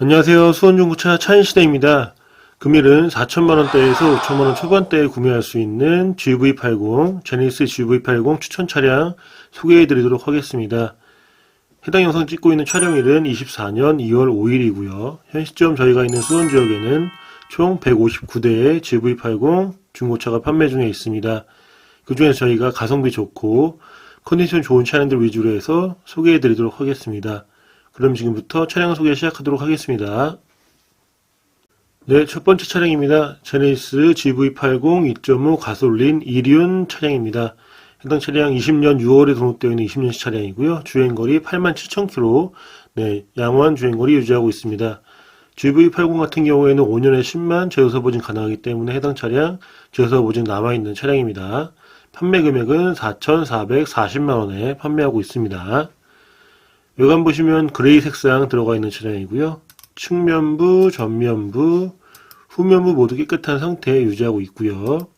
안녕하세요. 수원중고차 차인시대입니다. 금일은 4천만원대에서 5천만원 초반대에 구매할 수 있는 GV80, 제니스 GV80 추천 차량 소개해드리도록 하겠습니다. 해당 영상 찍고 있는 촬영일은 24년 2월 5일이고요. 현 시점 저희가 있는 수원 지역에는 총 159대의 GV80 중고차가 판매 중에 있습니다. 그 중에서 저희가 가성비 좋고 컨디션 좋은 차량들 위주로 해서 소개해 드리도록 하겠습니다. 그럼 지금부터 차량 소개 시작하도록 하겠습니다. 네, 첫 번째 차량입니다. 제네시스 GV80 2.5 가솔린 2륜 차량입니다. 해당 차량 20년 6월에 등록되어 있는 20년식 차량이고요. 주행거리 87,000km, 네, 양호한 주행거리 유지하고 있습니다. GV80 같은 경우에는 5년에 10만 제조사 보증 가능하기 때문에 해당 차량 제조사 보증 남아있는 차량입니다. 판매 금액은 4,440만원에 판매하고 있습니다. 외관 보시면 그레이 색상 들어가 있는 차량이고요. 측면부, 전면부, 후면부 모두 깨끗한 상태 유지하고 있고요.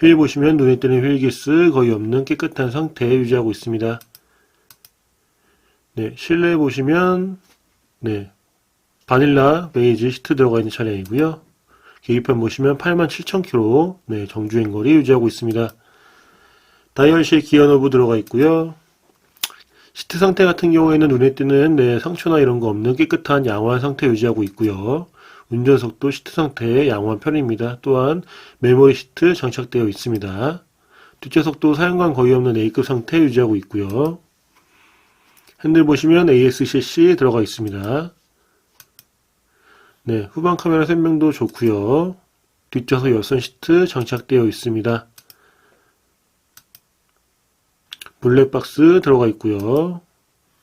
휠 보시면 눈에 띄는 휠 기스 거의 없는 깨끗한 상태 유지하고 있습니다. 네, 실내 보시면 네, 바닐라 베이지 시트 들어가 있는 차량이고요. 계기판 보시면 87,000km 네, 정주행 거리 유지하고 있습니다. 다이얼식 기어 노브 들어가 있고요. 시트 상태 같은 경우에는 눈에 띄는 네, 상처나 이런 거 없는 깨끗한 양호한 상태 유지하고 있고요. 운전석도 시트 상태의 양호한 편입니다. 또한 메모리 시트 장착되어 있습니다. 뒷좌석도 사용감 거의 없는 A급 상태 유지하고 있고요. 핸들 보시면 ASCC 들어가 있습니다. 네, 후방 카메라 설명도 좋고요. 뒷좌석 열선 시트 장착되어 있습니다. 블랙박스 들어가 있고요.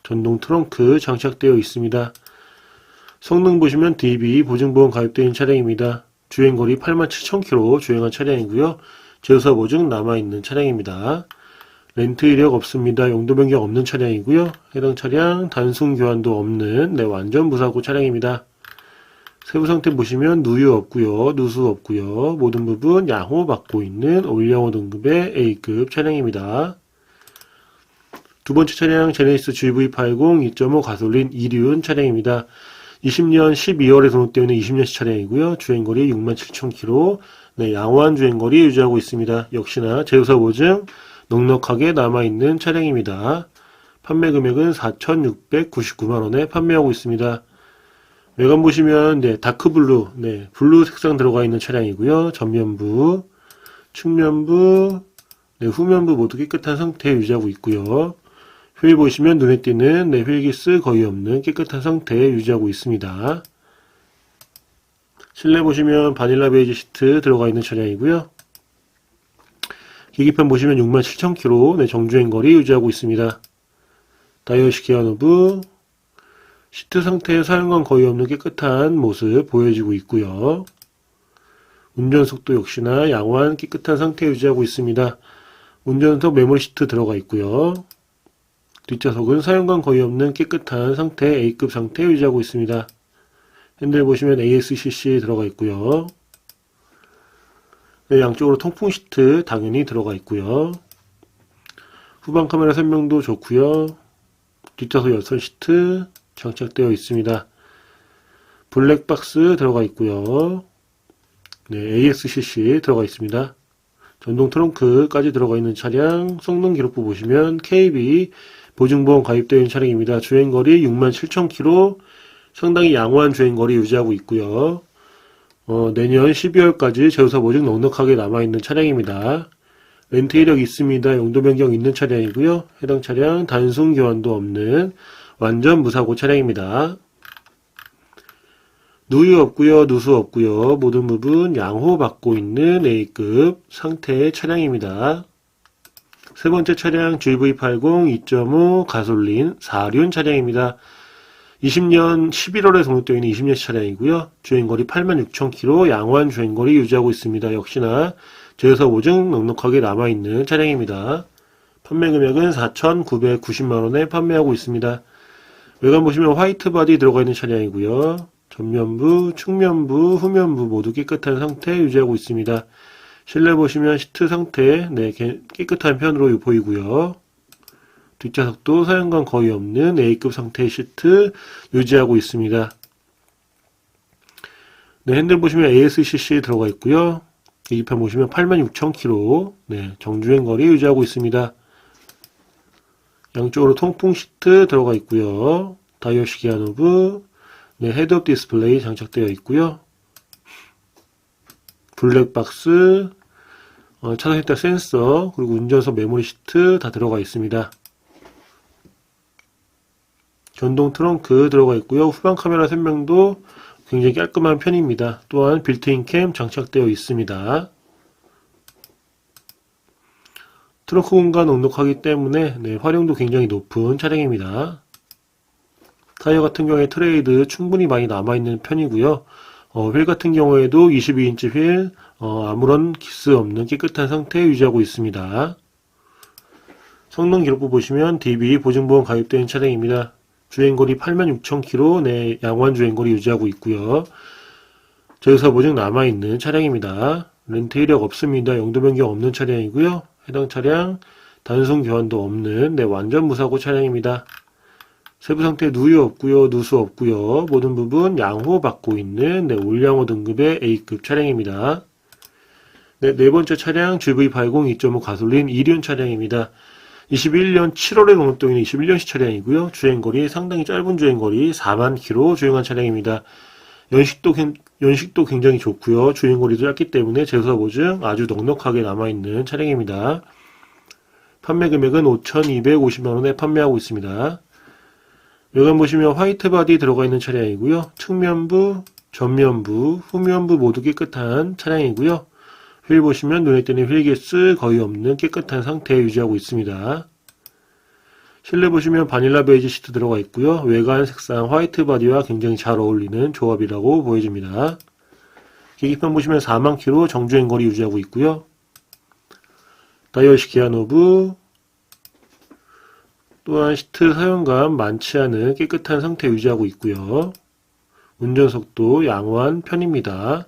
전동 트렁크 장착되어 있습니다. 성능 보시면 DB 보증보험 있는 차량입니다. 주행거리 87,000km 주행한 차량이고요. 제조사 보증 남아있는 차량입니다. 렌트 이력 없습니다. 용도 변경 없는 차량이고요. 해당 차량 단순 교환도 없는 네, 완전 무사고 차량입니다. 세부 상태 보시면 누유 없고요. 누수 없고요. 모든 부분 양호 받고 있는 올영호 등급의 A급 차량입니다. 두 번째 차량 제네시스 GV80 2.5 가솔린 2륜 차량입니다. 20년 12월에 등록되어 있는 20년식 차량이고요. 주행거리 67,000km, 네, 양호한 주행거리 유지하고 있습니다. 역시나 제조사 보증 넉넉하게 남아있는 차량입니다. 판매 금액은 4,699만원에 판매하고 있습니다. 외관 보시면 네, 다크블루, 네, 블루 색상 들어가 있는 차량이고요. 전면부, 측면부, 네, 후면부 모두 깨끗한 상태 유지하고 있고요. 휠 보시면 눈에 띄는 네, 휠기스 거의 없는 깨끗한 상태 유지하고 있습니다. 실내 보시면 바닐라 베이지 시트 들어가 있는 차량이고요. 계기판 보시면 67,000km 네, 정주행 거리 유지하고 있습니다. 다이얼식 기어노브 시트 상태에 사용감 거의 없는 깨끗한 모습 보여지고 있고요. 운전석도 역시나 양호한 깨끗한 상태 유지하고 있습니다. 운전석 메모리 시트 들어가 있고요. 뒷좌석은 사용감 거의 없는 깨끗한 상태 A급 상태 유지하고 있습니다. 핸들 보시면 ASCC 들어가 있고요. 네, 양쪽으로 통풍 시트 당연히 들어가 있고요. 후방 카메라 설명도 좋고요. 뒷좌석 열선 시트 장착되어 있습니다. 블랙박스 들어가 있고요. 네, ASCC 들어가 있습니다. 전동 트렁크까지 들어가 있는 차량 성능 기록부 보시면 KB 보증보험 가입되어 있는 차량입니다. 주행거리 67,000km 상당히 양호한 주행거리 유지하고 있고요. 어, 내년 12월까지 제조사 보증 넉넉하게 남아있는 차량입니다. 렌트 이력 있습니다. 용도 변경 있는 차량이고요. 해당 차량 단순 교환도 없는 완전 무사고 차량입니다. 누유 없고요. 누수 없고요. 모든 부분 양호 받고 있는 A급 상태의 차량입니다. 세 번째 차량 GV80 2.5 가솔린 4륜 차량입니다. 20년 11월에 등록되어 있는 20년 차량이고요. 주행거리 86,000km 양호한 주행거리 유지하고 있습니다. 역시나 제조사 보증 넉넉하게 남아있는 차량입니다. 판매 금액은 4,990만원에 판매하고 있습니다. 외관 보시면 화이트 바디 들어가 있는 차량이고요. 전면부, 측면부, 후면부 모두 깨끗한 상태 유지하고 있습니다. 실내 보시면 시트 상태 네, 개- 깨끗한 편으로 보이고요. 뒷좌석도 사용감 거의 없는 A급 상태의 시트 유지하고 있습니다. 네, 핸들 보시면 ASCC 들어가 있고요. 계기판 보시면 86,000km 네, 정주행 거리 유지하고 있습니다. 양쪽으로 통풍 시트 들어가 있고요. 다이얼식 기아 노브, 네, 헤드업 디스플레이 장착되어 있고요. 블랙박스, 어, 차선 혜택 센서, 그리고 운전석 메모리 시트 다 들어가 있습니다. 전동 트렁크 들어가 있고요. 후방 카메라 선명도 굉장히 깔끔한 편입니다. 또한 빌트인 캠 장착되어 있습니다. 트렁크 공간 넉넉하기 때문에 네, 활용도 굉장히 높은 차량입니다. 타이어 같은 경우에 트레이드 충분히 많이 남아있는 편이고요. 어, 휠 같은 경우에도 22인치 휠 어, 아무런 기스 없는 깨끗한 상태 유지하고 있습니다. 성능 기록부 보시면 DB 보증보험 가입된 차량입니다. 주행거리 86,000km 내 양호한 주행거리 유지하고 있고요. 저유사 보증 남아있는 차량입니다. 렌트 이력 없습니다. 용도 변경 없는 차량이고요. 해당 차량 단순 교환도 없는 네, 완전 무사고 차량입니다. 세부 상태 누유 없고요, 누수 없고요. 모든 부분 양호 받고 있는 네, 올양호 등급의 A급 차량입니다. 네, 네 번째 차량 GV80 2.5 가솔린 1륜 차량입니다. 21년 7월에 농업동 있는 21년식 차량이고요. 주행거리 상당히 짧은 주행거리 4만 킬로 주행한 차량입니다. 연식도 괜- 연식도 굉장히 좋고요. 주행거리도 짧기 때문에 제조사 보증 아주 넉넉하게 남아있는 차량입니다. 판매 금액은 5,250만 원에 판매하고 있습니다. 외관 보시면 화이트 바디 들어가 있는 차량이고요. 측면부, 전면부, 후면부 모두 깨끗한 차량이고요. 휠 보시면 눈에 띄는 휠 개스 거의 없는 깨끗한 상태 유지하고 있습니다. 실내 보시면 바닐라 베이지 시트 들어가 있고요. 외관 색상 화이트 바디와 굉장히 잘 어울리는 조합이라고 보여집니다. 계기판 보시면 4만 킬로 정주행 거리 유지하고 있고요. 다이얼식 기아 노브 또한 시트 사용감 많지 않은 깨끗한 상태 유지하고 있고요. 운전석도 양호한 편입니다.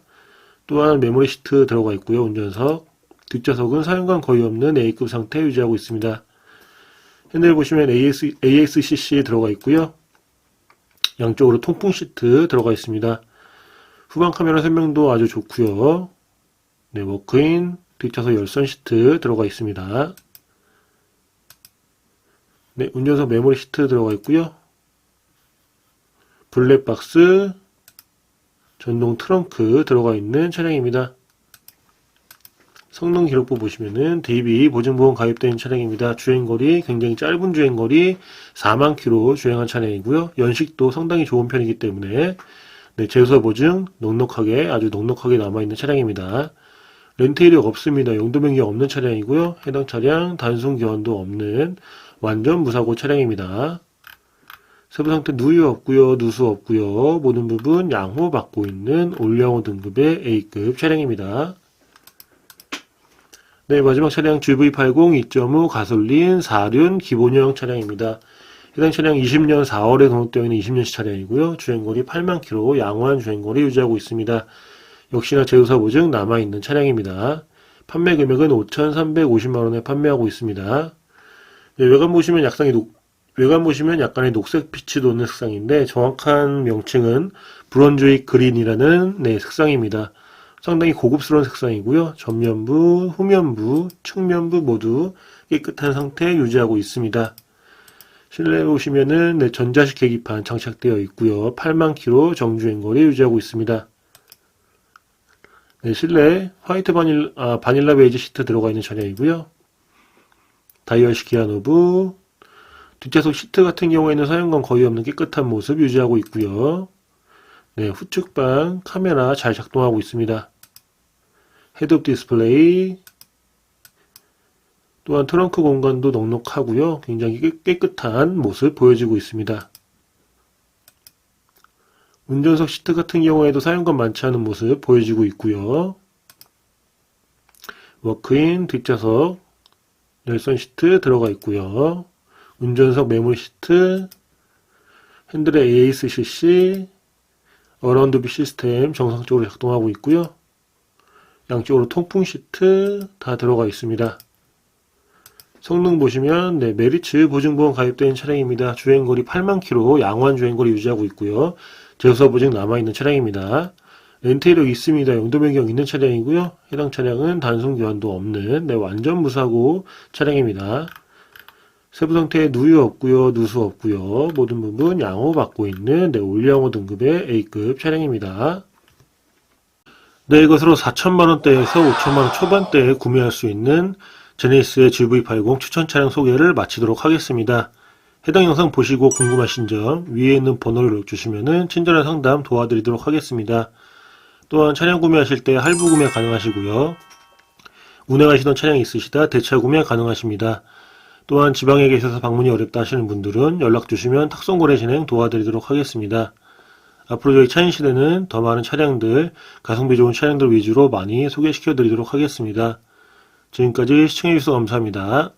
또한 메모리 시트 들어가 있고요. 운전석. 뒷좌석은 사용감 거의 없는 A급 상태 유지하고 있습니다. 핸들 보시면 AS, ASCC 들어가 있고요. 양쪽으로 통풍 시트 들어가 있습니다. 후방 카메라 설명도 아주 좋고요. 네, 워크인 뒷좌석 열선 시트 들어가 있습니다. 네, 운전석 메모리 시트 들어가 있고요. 블랙박스, 전동 트렁크 들어가 있는 차량입니다. 성능 기록부 보시면은 DB 보증보험 가입된 차량입니다. 주행거리 굉장히 짧은 주행거리 4만 킬로 주행한 차량이고요. 연식도 상당히 좋은 편이기 때문에 네, 제조사 보증 넉넉하게 아주 넉넉하게 남아있는 차량입니다. 렌트 이력 없습니다. 용도 변경 없는 차량이고요. 해당 차량 단순 교환도 없는 완전 무사고 차량입니다. 세부 상태 누유 없고요, 누수 없고요. 모든 부분 양호 받고 있는 올양호 등급의 A급 차량입니다. 네, 마지막 차량 GV80 2.5 가솔린 4륜 기본형 차량입니다. 해당 차량 20년 4월에 등록되어 있는 20년식 차량이고요. 주행거리 8만 킬로 양호한 주행거리 유지하고 있습니다. 역시나 제조사 보증 남아있는 차량입니다. 판매 금액은 5,350만 원에 판매하고 있습니다. 네, 외관 보시면 약간의 녹, 외관 보시면 약간의 녹색 빛이 도는 색상인데 정확한 명칭은 브론즈윅 그린이라는 네, 색상입니다. 상당히 고급스러운 색상이고요. 전면부, 후면부, 측면부 모두 깨끗한 상태 유지하고 있습니다. 실내 보시면은 네, 전자식 계기판 장착되어 있고요. 8만 킬로 정주행거리 유지하고 있습니다. 네, 실내 화이트 바닐, 아, 바닐라 베이지 시트 들어가 있는 차량이고요. 다이얼식 기아 노브, 뒷좌석 시트 같은 경우에는 사용감 거의 없는 깨끗한 모습 유지하고 있고요. 네, 후측방 카메라 잘 작동하고 있습니다. 헤드업 디스플레이, 또한 트렁크 공간도 넉넉하고요. 굉장히 깨- 깨끗한 모습 보여지고 있습니다. 운전석 시트 같은 경우에도 사용감 많지 않은 모습 보여지고 있고요. 워크인 뒷좌석 열선 시트 들어가 있고요. 운전석 메모리 시트, 핸들의 ASCC, 어라운드 비 시스템 정상적으로 작동하고 있고요. 양쪽으로 통풍 시트 다 들어가 있습니다. 성능 보시면 네, 메리츠 보증보험 가입된 차량입니다. 주행거리 8만 킬로 양호한 주행거리 유지하고 있고요. 제조사 보증 남아있는 차량입니다. 렌트 이력 있습니다. 용도 변경 있는 차량이고요. 해당 차량은 단순 교환도 없는 네, 완전 무사고 차량입니다. 세부 상태에 누유 없고요, 누수 없고요. 모든 부분 양호 받고 있는 네, 올양호 등급의 A급 차량입니다. 네, 이것으로 4천만 원대에서 5천만 원 초반대에 구매할 수 있는 제네시스의 GV80 추천 차량 소개를 마치도록 하겠습니다. 해당 영상 보시고 궁금하신 점 위에 있는 번호를 눌러주시면 친절한 상담 도와드리도록 하겠습니다. 또한 차량 구매하실 때 할부 구매 가능하시고요. 운행하시던 차량이 있으시다 대차 구매 가능하십니다. 또한 지방에 계셔서 방문이 어렵다 하시는 분들은 연락 주시면 탁송 거래 진행 도와드리도록 하겠습니다. 앞으로 저희 차인 시대는 더 많은 차량들, 가성비 좋은 차량들 위주로 많이 소개시켜 드리도록 하겠습니다. 지금까지 시청해주셔서 감사합니다.